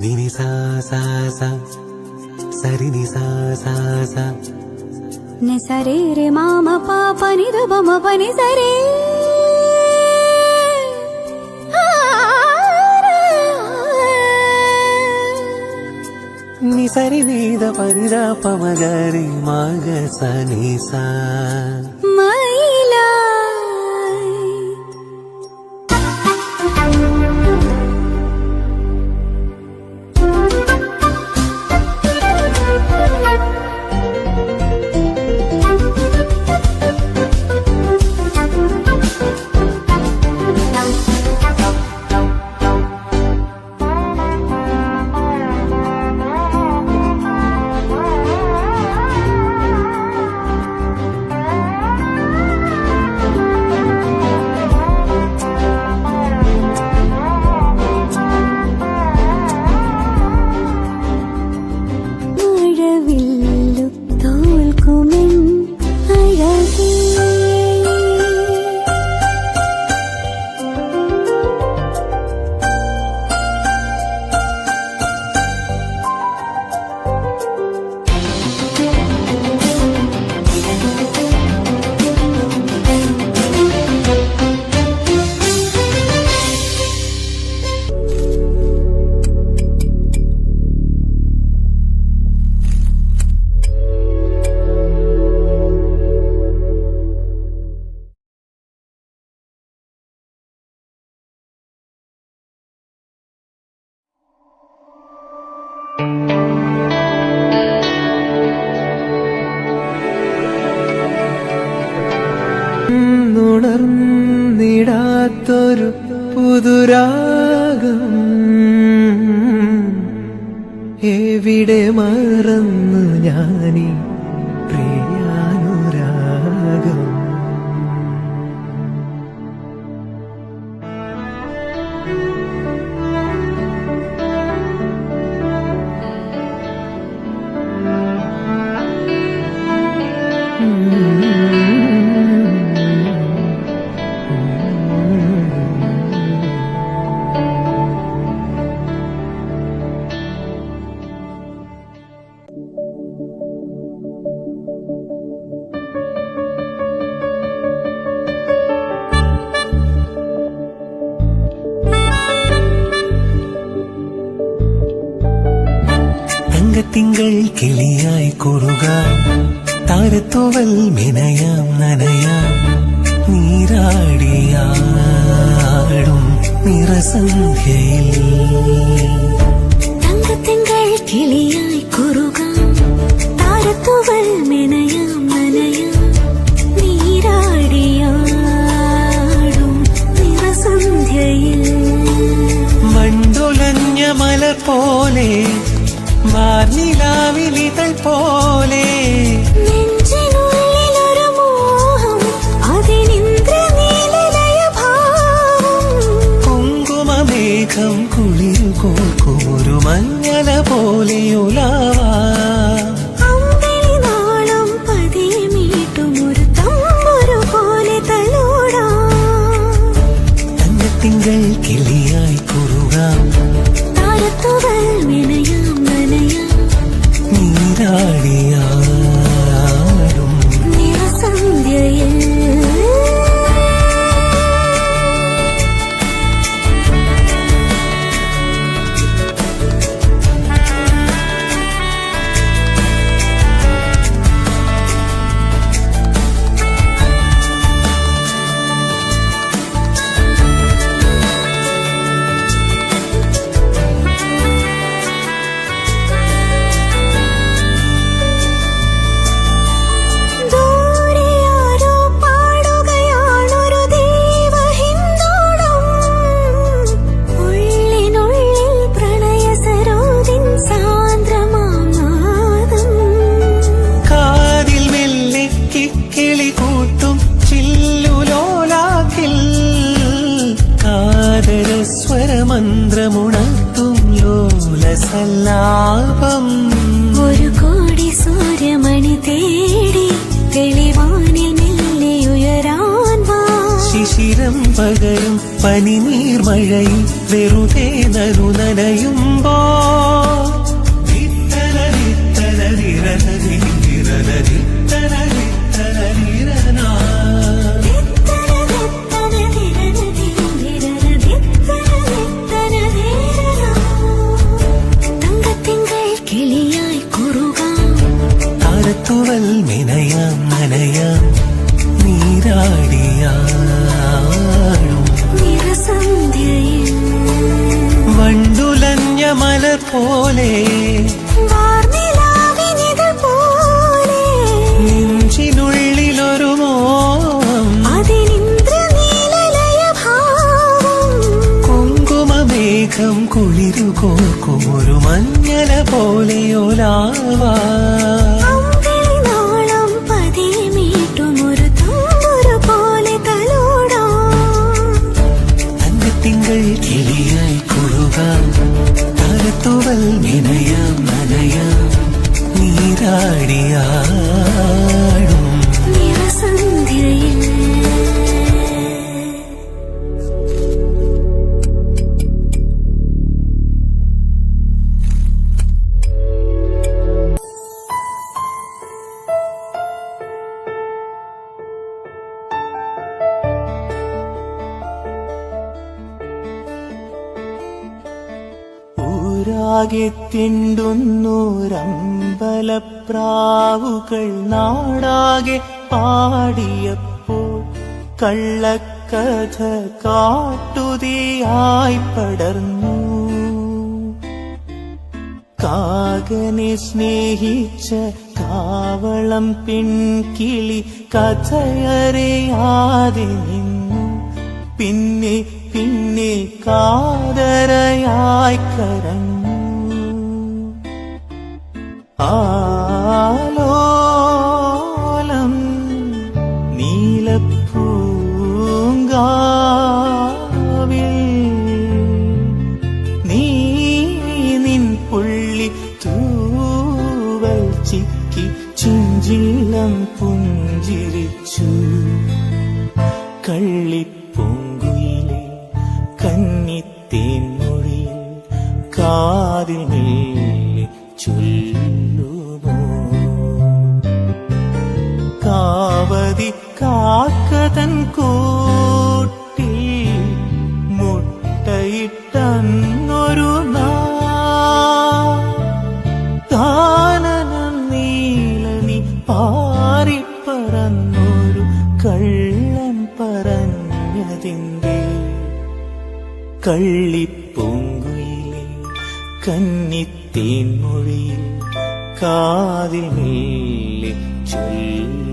నిని సా సా సా సరి ని సా సా సా. ని సరే రే మామ పాప నిద బమ పని సరే ని సరి నీద పరిదా పమగరి మాగ స ని సా. ുണർന്നിടാത്തൊരു പുതുരാഗം എവിടെ മറന്നു ഞാനീ തങ്കത്തിങ്കൾ കിളിയായി കുറുകാൻ താരത്തോവൽ മിനയാം നനയാം. നീരാടിയാടും നിറസന്ധ്യയിൽ. തങ്കത്തിങ്കൾ കിളിയായി കുറുകാം. താരത്തുവൽ മെനയാം നനയാം. നീരാടിയാടും നിറസന്ധ്യയിൽ. മണ്ടുലഞ്ഞ മലർ പോലെ വാർനിലാവിലിതൾ പോലെ. കുളിരു കോർക്കും ഒരു മഞ്ഞല പോലെ നിരന നിരന നിത്തന നിത്തന നിരനാ. തങ്കത്തിങ്കൾ കിളിയായി കുറുകാം താരത്തുവൽ മെനയാം നനയാം മലർ പോലെ നെഞ്ചിനുള്ളിലൊരു കുളിരു കോർക്കും ഒരു മഞ്ഞല പോലെയോലാവാ ഊരാകെ തിണ്ടുന്നൂരമ്പലപ്രാവുകൾ നാടാകെ പാടിയപ്പോൾ കള്ളക്കഥ കാട്ടുതീയായി പടർന്നു. കാകനെ സ്നേഹിച്ച കാവളം പിൻകിളി കഥയറിയാതെ നിന്നു പിന്നെ പിന്നെ കാതരയായി കരഞ്ഞു. ആലോലം നീലപ്പൂങ്കാവിൽ നീ നിൻ പുള്ളി തൂവൽ ചിക്കി ചിഞ്ചിലം പുഞ്ചിരിച്ചു. കള്ളിപ്പൂങ്കുയിലെ മൊഴിയിൽ കാതിൽ മെല്ലെ ചൊല്ലുമോ? കാവതി കാക്കതൻ കൂട്ടി മുട്ടയിട്ടൊരു നാ കാനനം നീലനി പാറിപ്പറന്നൊരു കള്ളം പറഞ്ഞതിന്റെ കള്ളിപ്പൂങ്കുയിലെ കന്നിത്തേൻ മൊഴിയിൽ കാതിൽ മെല്ലെ ചൊല്ലു.